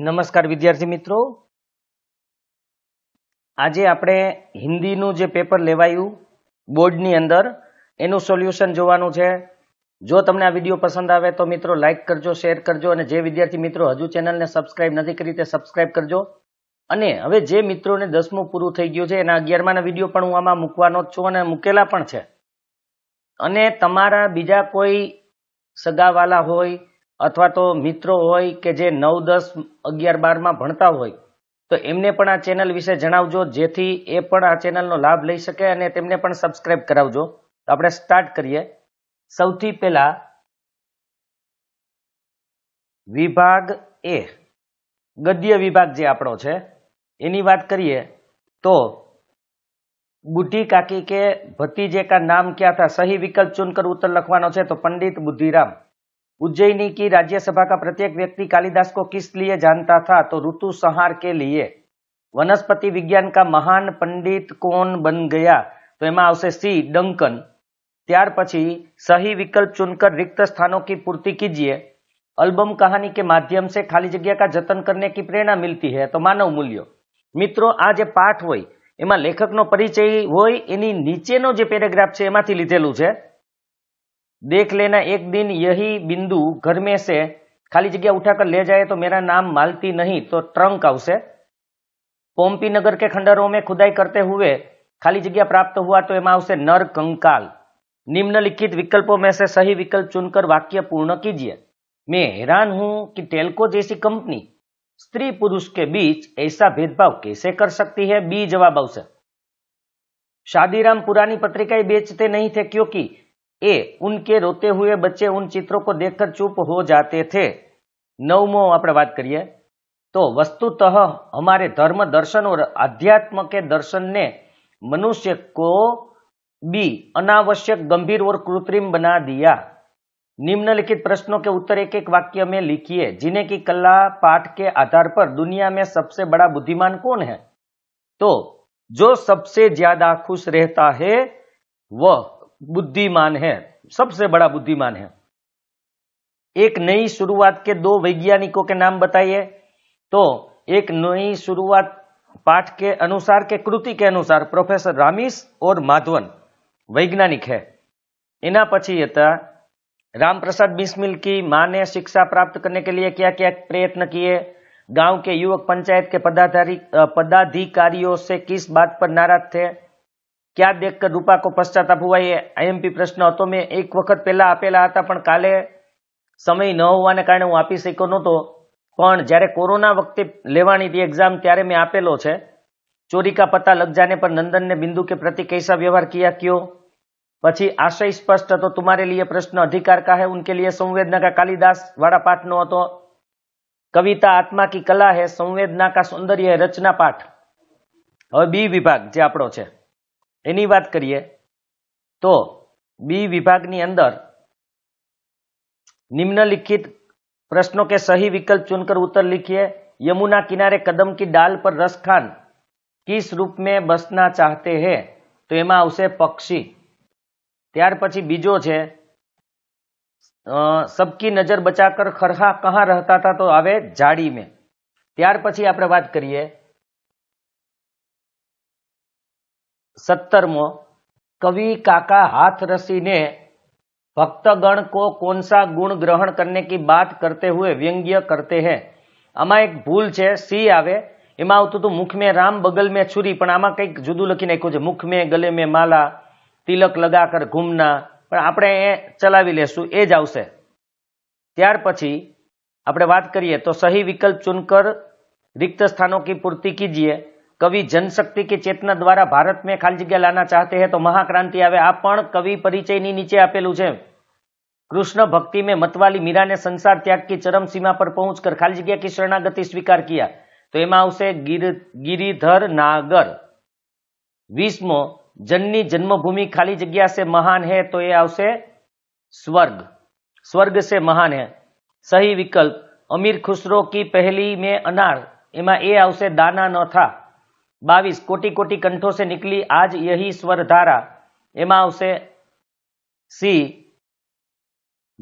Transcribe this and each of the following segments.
નમસ્કાર વિદ્યાર્થી મિત્રો આજે આપણે હિન્દીનું જે પેપર લેવાયું બોર્ડની અંદર એનું સોલ્યુશન જોવાનું છે જો તમને આ વિડીયો પસંદ આવે તો મિત્રો લાઇક કરજો શેર કરજો અને જે વિદ્યાર્થી મિત્રો હજુ ચેનલને સબસ્ક્રાઇબ નથી કરી તે સબસ્ક્રાઇબ કરજો અને હવે જે મિત્રોને દસમું પૂરું થઈ ગયું છે એના અગિયારમાના વિડીયો પણ હું આમાં મૂકવાનો જ છું અને મૂકેલા પણ છે અને તમારા બીજા કોઈ સગાવાલા હોય અથવા તો મિત્રો હોય કે જે નવ દસ અગિયાર બારમાં ભણતા હોય તો એમને પણ આ ચેનલ વિશે જણાવજો જેથી એ પણ આ ચેનલનો લાભ લઈ શકે અને તેમને પણ સબસ્ક્રાઈબ કરાવજો તો આપણે સ્ટાર્ટ કરીએ સૌથી પહેલા વિભાગ એ ગદ્ય વિભાગ જે આપણો છે એની વાત કરીએ તો બુઢી કાકી કે ભતીજે કા નામ ક્યાં થા સહી વિકલ્પ ચૂન કર ઉત્તર લખવાનો છે તો પંડિત બુદ્ધિરામ उज्जैनी की राज्यसभा का प्रत्येक व्यक्ति कालिदास को किस लिए जानता था तो ऋतु संहार के लिए वनस्पति विज्ञान का महान પંડિત કોણ બન ગયા તો એમાં આવશે સી ડંકન ત્યાર પછી સહી चुनकर रिक्त स्थानों की पूर्ति कीजिए अल्बम कहानी के माध्यम से खाली जगह का जतन करने की प्रेरणा मिलती है तो मानव मूल्य मित्रों आज पाठ हो હોય એમાં લેખકનો પરિચય હોય એની નીચેનો है પેરેગ્રાફ છે એમાંથી देख लेना एक दिन यही बिंदु घर में से खाली जगह उठाकर ले जाए तो मेरा नाम मालती नहीं तो ट्रंक आवश्य पोम्पी नगर के खंडरों में खुदाई करते हुए खाली जगह प्राप्त हुआ तो एम आवश्य नर कंकाल निम्नलिखित विकल्पों में से सही विकल्प चुनकर वाक्य पूर्ण कीजिए मैं हैरान हूं कि टेलको जैसी कंपनी स्त्री पुरुष के बीच ऐसा भेदभाव कैसे कर सकती है बी जवाब आवश्य शादीराम पुरानी पत्रिकाएं बेचते नहीं थे क्योंकि ए उनके रोते हुए बच्चे उन चित्रों को देखकर चुप हो जाते थे नवमो आप बात करिए तो वस्तुतः हमारे धर्म दर्शन और अध्यात्म के दर्शन ने मनुष्य को भी अनावश्यक गंभीर और कृत्रिम बना दिया निम्नलिखित प्रश्नों के उत्तर एक एक वाक्य में लिखिए जिन्हें की कला पाठ के आधार पर दुनिया में सबसे बड़ा बुद्धिमान कौन है तो जो सबसे ज्यादा खुश रहता है वह बुद्धिमान है सबसे बड़ा बुद्धिमान है एक नई शुरुआत के दो वैज्ञानिकों के नाम बताइए तो एक नई शुरुआत पाठ के अनुसार के कृति के अनुसार प्रोफेसर રામીસ और माधवन वैज्ञानिक है इना પછી હતા बिस्मिल की माँ ने शिक्षा प्राप्त करने के लिए क्या क्या प्रयत्न किए गांव के युवक पंचायत के पदाधिकारियों से किस बात पर नाराज थे ક્યાં દેખકર રૂપા કો પશ્ચાતાપ હુઆ એ આઈએમપી પ્રશ્ન હતો મેં એક વખત પહેલા આપેલા હતા પણ કાલે સમય ન હોવાને કારણે હું આપી શક્યો નહોતો પણ જ્યારે કોરોના વખતે લેવાની હતી એક્ઝામ ત્યારે મેં આપેલો છે ચોરી કા પતા લગ જાને પર નંદન બિંદુ કે પ્રતિ કૈસા વ્યવહાર કિયા કયો પછી આશય સ્પષ્ટ હતો તુમારે લીએ પ્રશ્ન અધિકાર કા હે ઉનકે લીએ સંવેદના કા કાલિદાસ વાળા પાઠનો હતો કવિતા આત્મા કી કલા હે સંવેદના કા સૌંદર્ય હે રચના પાઠ હવે બી વિભાગ જે આપણો છે एनी बात करिए तो बी विभाग अंदर निम्नलिखित प्रश्नों के सही विकल्प चुनकर उत्तर लिखिए यमुना किनारे कदम की डाल पर रस खान किस रूप में बसना चाहते हैं तो यहां आ पक्षी त्यार पी बीजो सबकी नजर बचाकर खरहा कहाँ रहता था तो आवे जाड़ी में त्यार पी आप बात करिए સત્તરમો કવિ કાકા હાથ રસીને ભક્તગણ કો को कौन सा गुण ग्रहण करने की बात करते हुए व्यंग्य करते આમાં એક ભૂલ છે સી આવે એમાં આવતું હતું મુખ મેં રામ બગલ મેં છુરી પણ આમાં કંઈક જુદું લખી નાખ્યું છે મુખ મેં ગલે મેં માલા તિલક લગા કર ઘૂમના પણ આપણે એ ચલાવી લેશું એ જ આવશે ત્યાર પછી આપણે વાત કરીએ તો સહી વિકલ્પ ચુનકર રિક્ત સ્થાનો કી પૂર્તિ કીજીએ કવિ જનશક્તિ કે ચેતના દ્વારા ભારત મે ખાલી જગ્યા લાના ચાહતે હે તો મહાક્રાંતિ આવે આ પણ કવિ પરિચય ની નીચે આપેલું છે કૃષ્ણ ભક્તિ મે મતવાલી મીરાને સંસાર ત્યાગ કે ચરમ સીમા પર પહોંચકર ખાલી જગ્યા કે શરણાગતિ સ્વીકાર કિયા તો એમાં આવશે ગિરિ ગીરીધર નાગર 20મો જનની જન્મભૂમિ ખાલી જગ્યા સે મહાન હે તો એ આવશે સ્વર્ગ સ્વર્ગ સે મહાન હે સહી વિકલ્પ અમીર ખુસરો કી પહેલી મે અનાર એમાં એ આવશે દాన ન થા बीस कोटि कोटी कंठों से निकली आज यही स्वर धारा एम सी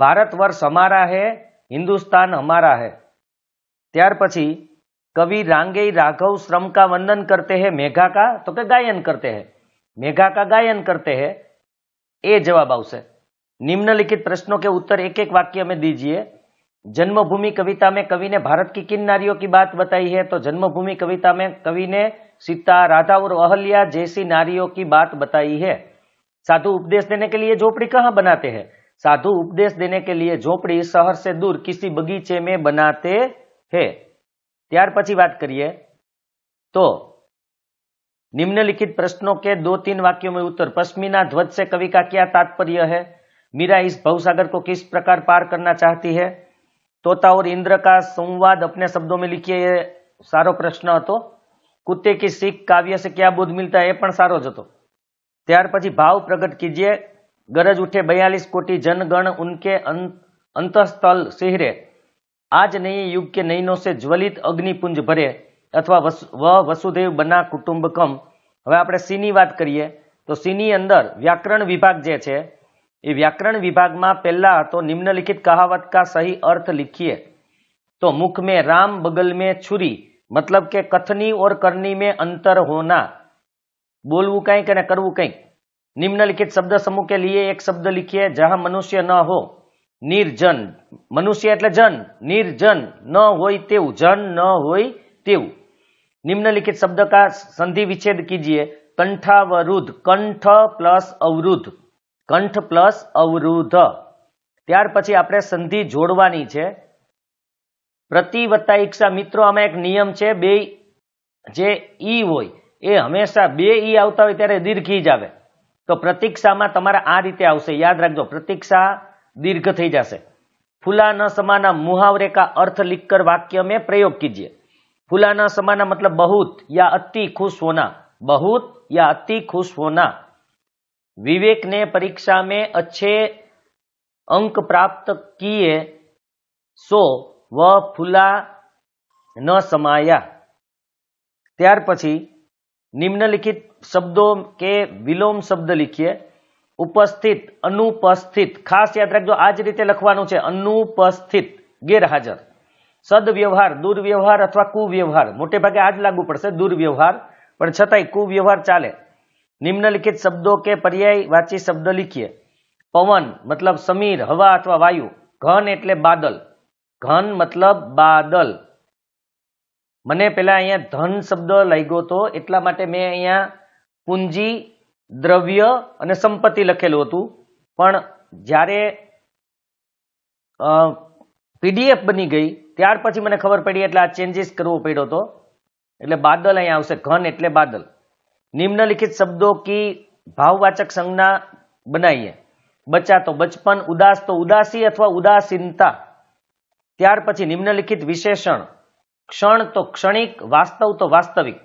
भारत वर्ष हमारा है हिंदुस्तान हमारा है હે ત્યાર कवि रांगे राघव श्रम का वंदन करते हैं मेघा का तो क्या गायन करते हैं मेघा का गायन करते हैं ए जवाब આવશે निम्नलिखित प्रश्नों के उत्तर एक एक वाक्य में दीजिए जन्मभूमि कविता में कवि ने भारत की किन नारियों की बात बताई है तो जन्मभूमि कविता में कवि ने सीता राधा और अहल्या जैसी नारियों की बात बताई है साधु उपदेश देने के लिए झोपड़ी कहाँ बनाते हैं साधु उपदेश देने के लिए झोपड़ी शहर से दूर किसी बगीचे में बनाते हैं त्यार પછી बात करिए तो निम्नलिखित प्रश्नों के दो तीन वाक्यों में उत्तर पश्मीना ध्वज से कवि का क्या तात्पर्य है मीरा इस भवसागर को किस प्रकार पार करना चाहती है तोता और इंद्र का संवाद अपने शब्दों में लिखिए ये सारो प्रश्न तो કુત્તે કે શીખ કાવ્ય સે ક્યાં બોધ મિલતા એ પણ સારો જ હતો ત્યાર પછી ભાવ પ્રગટ કીજીએ ગરજ ઉઠે બયાલીસ કોટી જનગણ ઉનકે અંતઃસ્થલ સિહરે આજ નહીં યુગ કે નૈનો છે જ્વલિત અગ્નિપુંજ ભરે અથવા વ વસુદેવ બના કુટુંબકમ હવે આપણે સીની વાત કરીએ તો સીની અંદર વ્યાકરણ વિભાગ જે છે એ વ્યાકરણ વિભાગમાં પહેલા તો નિમ્નલિખિત કહાવત કા સહી અર્થ લિખીએ તો મુખ મેં રામ બગલ મેં છુરી मतलब कि कथनी और करनी में अंतर होना બોલવું કંઈક અને કરવું કંઈક નિમ્નલિખિત શબ્દ સમૂહ કે લીએ એક શબ્દ લખીએ જહાં મનુષ્ય ન હો નિર્જન મનુષ્ય એટલે જન નિર્જન ન હોય તેવું જન ન હોય તેવું નિમ્નલિખિત શબ્દ કા સંધિ વિચ્છેદ કીજીએ કંઠાવરુદ્ધ કંઠ પ્લસ અવરુદ્ધ કંઠ પ્લસ અવરુદ્ધ ત્યાર પછી આપણે સંધિ જોડવાની છે પ્રતિ વત્તા ઈક્ષા મિત્રો આમાં એક નિયમ છે બે જે ઈ હોય એ હંમેશા બે ઈ આવતા હોય ત્યારે દીર્ઘી જ આવે તો પ્રતિક્ષામાં તમારે આ રીતે આવશે યાદ રાખજો પ્રતિક્ષા દીર્ઘ થઈ જશે ફૂલા ન સમાના मुहावरे का अर्थ लिखकर वाक्य में प्रयोग कीजिए फूला न समाना मतलब बहुत या अति खुश होना बहुत या अति खुश होना विवेक ने परीक्षा में अच्छे अंक प्राप्त किए सो વ ફૂલા ન સમાયા ત્યાર પછી નિમ્નલિખિત શબ્દો કે વિલોમ શબ્દ લખીએ ઉપસ્થિત અનુપસ્થિત ખાસ યાદ રાખજો આ જ રીતે લખવાનું છે અનુપસ્થિત ગેરહાજર સદવ્યવહાર દુર્વ્યવહાર અથવા કુવ્યવહાર મોટે ભાગે આ જ લાગુ પડશે દુર્વ્યવહાર પણ છતાંય કુવ્યવહાર ચાલે નિમ્નલિખિત શબ્દો કે પર્યાય વાંચી શબ્દ લીખીએ પવન મતલબ સમીર હવા અથવા વાયુ ઘન એટલે બાદલ ઘન મતલબ બાદલ મને પેલા અહીંયા ધન શબ્દ લાગ્યો હતો એટલા માટે મેં અહીંયા પૂંજી દ્રવ્ય અને સંપત્તિ લખેલું હતું પણ જ્યારે પીડીએફ બની ગઈ ત્યાર પછી મને ખબર પડી એટલે આ ચેન્જીસ કરવો પડ્યો હતો એટલે બાદલ અહીંયા આવશે ઘન એટલે બાદલ નિમ્નલિખિત શબ્દો કી ભાવવાચક સંજ્ઞા બનાવીએ બચા તો બચપન ઉદાસ તો ઉદાસી અથવા ઉદાસીનતા त्यार निम्नलिखित विशेषण क्षण तो क्षणिक वास्तव तो वास्तविक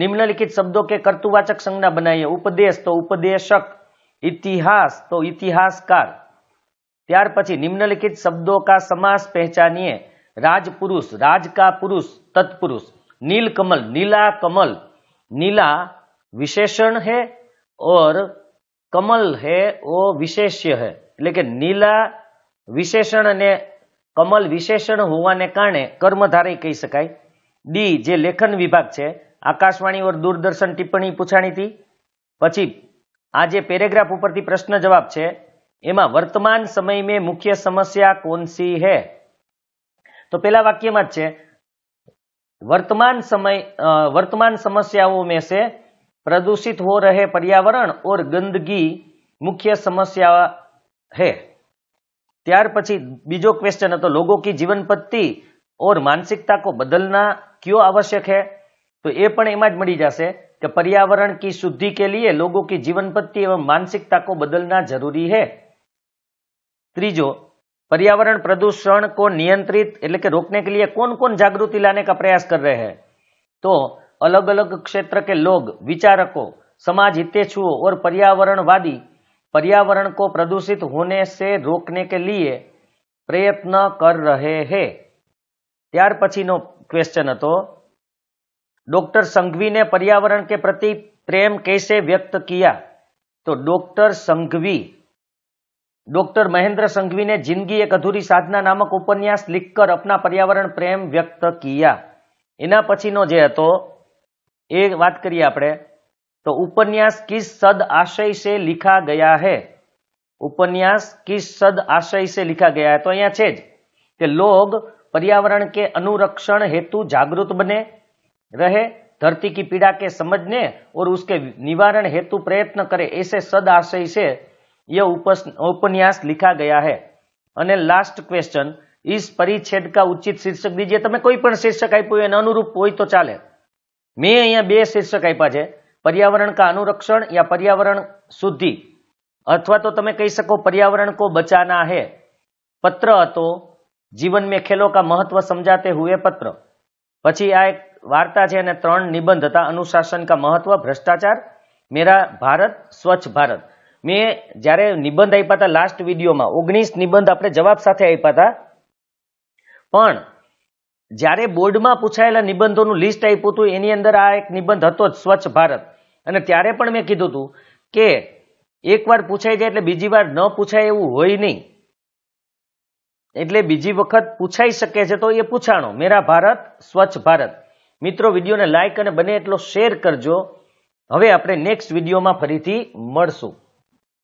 निम्नलिखित शब्दों के कर्तुवाचक संज्ञा बनाई उपदेश तो उपदेशक इतिहास तो इतिहासकार त्यार निम्नलिखित शब्दों का समास पहचानिए राजपुरुष राज का पुरुष तत्पुरुष नील कमल नीला कमल नीला विशेषण है और कमल है वो विशेष्य है लेकिन नीला विशेषण ने કમલ વિશેષણ હોવાને કારણે કર્મધારય કહી શકાય ડી જે લેખન વિભાગ છે આકાશવાણી ઓર દૂરદર્શન ટિપ્પણી પૂછાણી હતી પછી આ જે પેરેગ્રાફ ઉપરથી પ્રશ્ન જવાબ છે એમાં વર્તમાન સમય મેં મુખ્ય સમસ્યા કોણ સી હે તો પેલા વાક્યમાં જ છે વર્તમાન સમય વર્તમાન સમસ્યાઓ મેં છે પ્રદૂષિત હો રહે પર્યાવરણ ઓર ગંદગી મુખ્ય સમસ્યા હે ત્યાર પછી બીજો ક્વેશ્ચન હતો લોકોની જીવન પદ્ધતિ ઓર માનસિકતા કો બદલના ક્યો આવશ્યક હે તો એ પણ એમાં જ મળી જશે કે પર્યાવરણની શુદ્ધિ કે લિયે લોકોની જીવન પદ્ધતિ એવ મનસિકતા કો બદલના જરૂરી હે ત્રીજો પર્યાવરણ પ્રદૂષણ કો નિયંત્રિત એટલે કે રોકને કે લિયે કોન કોન જાગૃતિ લાવને કા પ્રયાસ કર રહે હે તો અલગ અલગ ક્ષેત્ર કે લોગ વિચારકો સમાજ હિતેચુ ઓર પર્યાવરણવાદી पर्यावरण को प्रदूषित होने से रोकने के लिए प्रयत्न कर रहे हैं ત્યાર પછી નો ક્વેશ્ચન હતો ડોક્ટર સંગવીને પર્યાવરણ કે પ્રતિ પ્રેમ કઈસે વ્યક્ત કિયા તો ડોક્ટર સંગવી ડોક્ટર મહેન્દ્ર સંગવીને જિંદગી એક અધૂરી સાજ્ઞા નામક ઉપન્યાસ લખકર apna પર્યાવરણ પ્રેમ વ્યક્ત કિયા એના પછી નો જે હતો એક વાત કરીએ આપણે तो उपन्यास किस सद आशय से लिखा गया है उपन्यास किस सद आशय से लिखा गया है तो અહીંયા છે જ કે લોગ પર્યાવરણ કે અનુરક્ષણ हेतु जागृत बने रहे धरती की पीड़ा के समझने और उसके निवारण हेतु प्रयत्न करे ऐसे सद आशय से यह उपन्यास लिखा गया है અને લાસ્ટ ક્વેશ્ચન इस परिच्छेद का उचित शीर्षक दीजिए તમે કોઈ પણ શીર્ષક આપ્યું એને અનુરૂપ હોય તો ચાલે મેં અહીંયા બે શીર્ષક આપ્યા છે પર્યાવરણ का અનુરક્ષણ યા પર્યાવરણ शुद्धि અથવા તો તમે કહી શકો પર્યાવરણ કો બચાના હે પત્ર હતો જીવન મેં ખેલો કા મહત્વ સમજાતે હુએ પત્ર પછી આ એક વાર્તા છે અને ત્રણ નિબંધ હતા અનુશાસન કા મહત્વ ભ્રષ્ટાચાર મેરા ભારત સ્વચ્છ ભારત મેં જ્યારે નિબંધ આપ્યા હતા લાસ્ટ વિડીયોમાં ઓગણીસ નિબંધ આપણે જવાબ સાથે આપ્યા હતા પણ જ્યારે બોર્ડમાં પૂછાયેલા નિબંધોનું લિસ્ટ આપ્યું હતું એની અંદર આ એક નિબંધ હતો જ સ્વચ્છ ભારત અને ત્યારે પણ મેં કીધું હતું કે એકવાર પૂછાઈ જાય એટલે બીજી વાર ન પૂછાય એવું હોય નહીં એટલે બીજી વખત પૂછાઈ શકે છે તો એ પૂછાણો મેરા ભારત સ્વચ્છ ભારત મિત્રો વિડીયોને લાઇક અને બને એટલો શેર કરજો હવે આપણે નેક્સ્ટ વિડીયોમાં ફરીથી મળશું